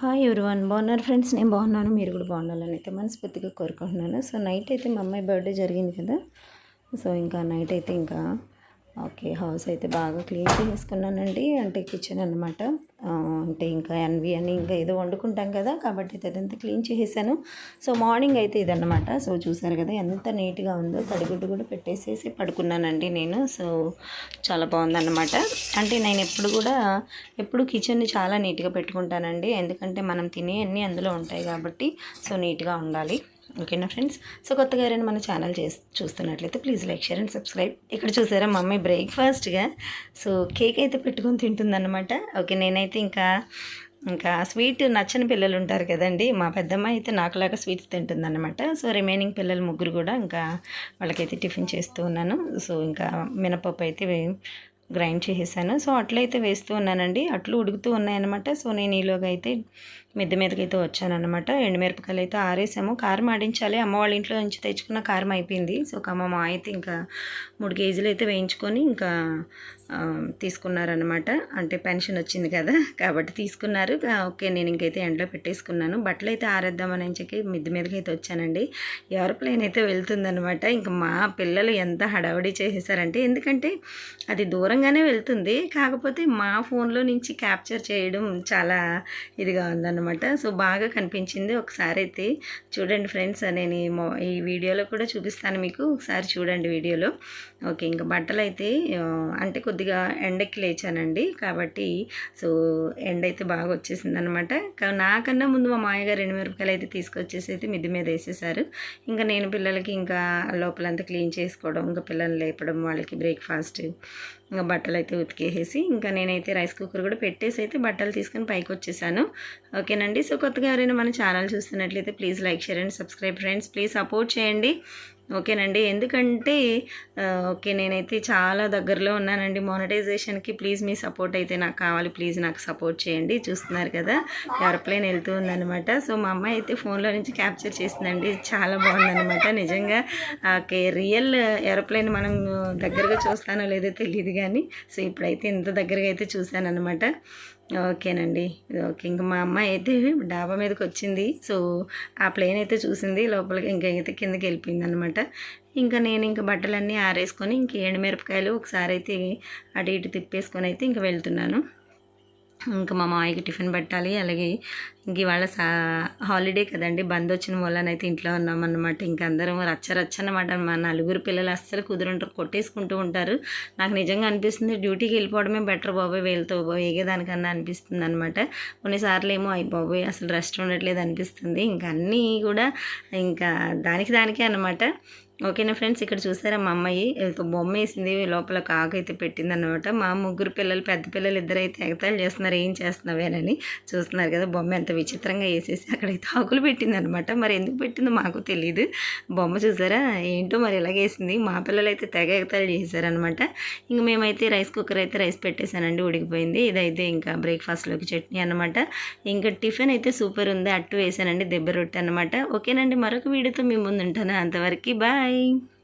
Hi everyone బాగున్నారు friends నేను బాగున్నాను. మీరు కూడా బాగుండాలని అయితే మనస్ఫూర్తిగా కోరుకుంటున్నాను. సో నైట్ అయితే మా అమ్మాయి బర్త్డే జరిగింది కదా. సో ఇంకా నైట్ అయితే ఇంకా ఓకే హౌస్ అయితే బాగా క్లీన్ చేసుకున్నానండి అంటే కిచెన్ అనమాట అంటే ఇంకా ఎన్వి అని ఇంకా ఏదో వండుకుంటాం కదా కాబట్టి అయితే అదంతా క్లీన్ చేసేసాను. సో మార్నింగ్ అయితే ఇదన్నమాట. సో చూసారు కదా ఎంత నీట్గా ఉందో తడిగుడ్డు కూడా పెట్టేసేసి పడుకున్నానండి నేను. సో చాలా బాగుందన్నమాట. అంటే నేను ఎప్పుడు కూడా ఎప్పుడు కిచెన్ని చాలా నీట్గా పెట్టుకుంటానండి. ఎందుకంటే మనం తినే అన్నీ అందులో ఉంటాయి కాబట్టి సో నీట్గా ఉండాలి. ఓకేనా ఫ్రెండ్స్? సో కొత్తగా ఎవరైనా మన ఛానల్ చేసి చూస్తున్నట్లయితే please like share and subscribe. ఇక్కడ చూసారా మమ్మీ బ్రేక్ఫాస్ట్గా. సో కేక్ అయితే పెట్టుకొని తింటుందన్నమాట. ఓకే నేనైతే ఇంకా ఇంకా స్వీట్ నచ్చని పిల్లలు ఉంటారు కదండి. మా పెద్దమ్మ అయితే నాకులాగా స్వీట్స్ తింటుందన్నమాట. సో రిమైనింగ్ పిల్లలు ముగ్గురు కూడా ఇంకా వాళ్ళకైతే టిఫిన్ చేస్తూ ఉన్నాను. సో ఇంకా మినపప్పు అయితే గ్రైండ్ చేసేసాను. సో అట్లయితే వేస్తూ ఉన్నానండి. అట్లు ఉడుకుతూ ఉన్నాయన్నమాట. సో నేను ఈలోగా అయితే మిద్దె మీదకి అయితే వచ్చానమాట ఎండుమిరపకాయలు అయితే ఆరేసాము. కారం ఆడించాలి. అమ్మ వాళ్ళ ఇంట్లో నుంచి తెచ్చుకున్న కారం అయిపోయింది. సో మా అయితే ఇంకా మూడు కేజీలు అయితే వేయించుకొని ఇంకా తీసుకున్నారనమాట అంటే పెన్షన్ వచ్చింది కదా. కాబట్టి తీసుకున్నారు. ఓకే నేను ఇంకైతే ఎండలో పెట్టేసుకున్నాను. బట్టలు అయితే ఆరేద్దామని చెప్పి మిద్దె మీదకి అయితే వచ్చానండి ఏరోప్లేన్ అయితే వెళ్తుందనమాట ఇంకా మా పిల్లలు ఎంత హడావడి చేసేసారంటే ఎందుకంటే అది దూరం దూరంగానే వెళ్తుంది. కాకపోతే మా ఫోన్లో నుంచి క్యాప్చర్ చేయడం చాలా ఇదిగా ఉందన్నమాట. సో బాగా కనిపించింది ఒకసారి అయితే. చూడండి ఫ్రెండ్స్ నేను ఈ వీడియోలో కూడా చూపిస్తాను మీకు. ఒకసారి చూడండి వీడియోలో. ఓకే ఇంకా బట్టలు అయితే అంటే కొద్దిగా ఎండకి లేచానండి. కాబట్టి సో ఎండ అయితే బాగా వచ్చేసింది అనమాట నాకన్నా ముందు మా మాయగారు రెండు మిరపకాయలు అయితే తీసుకొచ్చేసి అయితే మిద్ది మీద వేసేసారు. ఇంకా నేను పిల్లలకి ఇంకా లోపలంతా క్లీన్ చేసుకోవడం ఇంకా పిల్లల్ని లేపడం వాళ్ళకి బ్రేక్ఫాస్ట్ ఇంకా బట్టలు అయితే ఉతికేసేసి ఇంకా నేనైతే రైస్ కుక్కర్ కూడా పెట్టేసి అయితే బట్టలు తీసుకొని పైకి వచ్చేసాను. ఓకేనండి? సో కొత్తగా ఎవరైనా మన ఛానల్ చూస్తున్నట్లయితే please like share and subscribe friends. Please support చేయండి. ఓకేనండి. ఎందుకంటే ఓకే నేనైతే చాలా దగ్గరలో ఉన్నానండి. మోనటైజేషన్కి ప్లీజ్ మీ సపోర్ట్ అయితే నాకు కావాలి. ప్లీజ్ నాకు సపోర్ట్ చేయండి. చూస్తున్నారు కదా ఏరోప్లేన్ వెళ్తూ ఉందనమాట సో మా అమ్మాయి అయితే ఫోన్లో నుంచి క్యాప్చర్ చేసిందండి. చాలా బాగుందనమాట నిజంగా ఓకే రియల్ ఏరోప్లేన్ మనం దగ్గరగా చూస్తానో లేదో తెలియదు కానీ సో ఇప్పుడైతే ఇంత దగ్గరగా అయితే చూశానమాట ఓకేనండి. ఓకే ఇంకా మా అమ్మాయి అయితే డాబా మీదకి వచ్చింది సో ఆ ప్లేన్ అయితే చూసింది. లోపలికి ఇంకా అయితే కిందకి వెళ్ళిపోయింది అనమాట ఇంకా నేను ఇంకా బట్టలన్నీ ఆరేసుకొని ఇంక ఎండుమిరపకాయలు ఒకసారి అయితే అటు ఇటు తిప్పేసుకొని అయితే ఇంక వెళ్తున్నాను. ఇంకా మా మామయ్యకి టిఫిన్ పెట్టాలి. అలాగే ఇంక ఇవాళ సా హాలిడే కదండి. బంద్ వచ్చిన వల్లనైతే ఇంట్లో ఉన్నామన్నమాట ఇంక అందరం రచ్చ మా నలుగురు పిల్లలు అస్సలు కుదురుంటారు. కొట్టేసుకుంటూ ఉంటారు. నాకు నిజంగా అనిపిస్తుంది డ్యూటీకి వెళ్ళిపోవడమే బెటర్ బాబాయ్. వెళ్తూ వేగేదానికన్నా అనిపిస్తుంది అనమాట కొన్నిసార్లు ఏమో అయి బాబోయ్ అసలు రెస్ట్ ఉండట్లేదు అనిపిస్తుంది. ఇంకా అన్నీ కూడా ఇంకా దానికి దానికే అనమాట ఓకేనా ఫ్రెండ్స్? ఇక్కడ చూసారా మా అమ్మాయి? బొమ్మ వేసింది లోపల కాకు అయితే పెట్టింది అనమాట మా ముగ్గురు పిల్లలు పెద్ద పిల్లలు ఇద్దరు అయితే ఎగతాలు చేస్తున్నారు. ఏం చేస్తున్నావేనని చూస్తున్నారు కదా బొమ్మ ఎంత విచిత్రంగా వేసేసి అక్కడైతే ఆకులు పెట్టింది అనమాట మరి ఎందుకు పెట్టిందో మాకు తెలియదు బొమ్మ చూసారా? ఏంటో మరి ఇలాగేసింది మా పిల్లలు అయితే తెగ ఎగతాలు చేశారనమాట ఇంక మేమైతే రైస్ కుక్కర్ అయితే రైస్ పెట్టేశానండి ఉడికిపోయింది. ఇదైతే ఇంకా బ్రేక్ఫాస్ట్లోకి చట్నీ అనమాట ఇంకా టిఫిన్ అయితే సూపర్ ఉంది. అట్టు వేసానండి దెబ్బ రొట్టె అనమాట ఓకేనండి మరొక వీడియోతో మీ ముందు ఉంటాను. అంతవరకు బాయ్. Bye.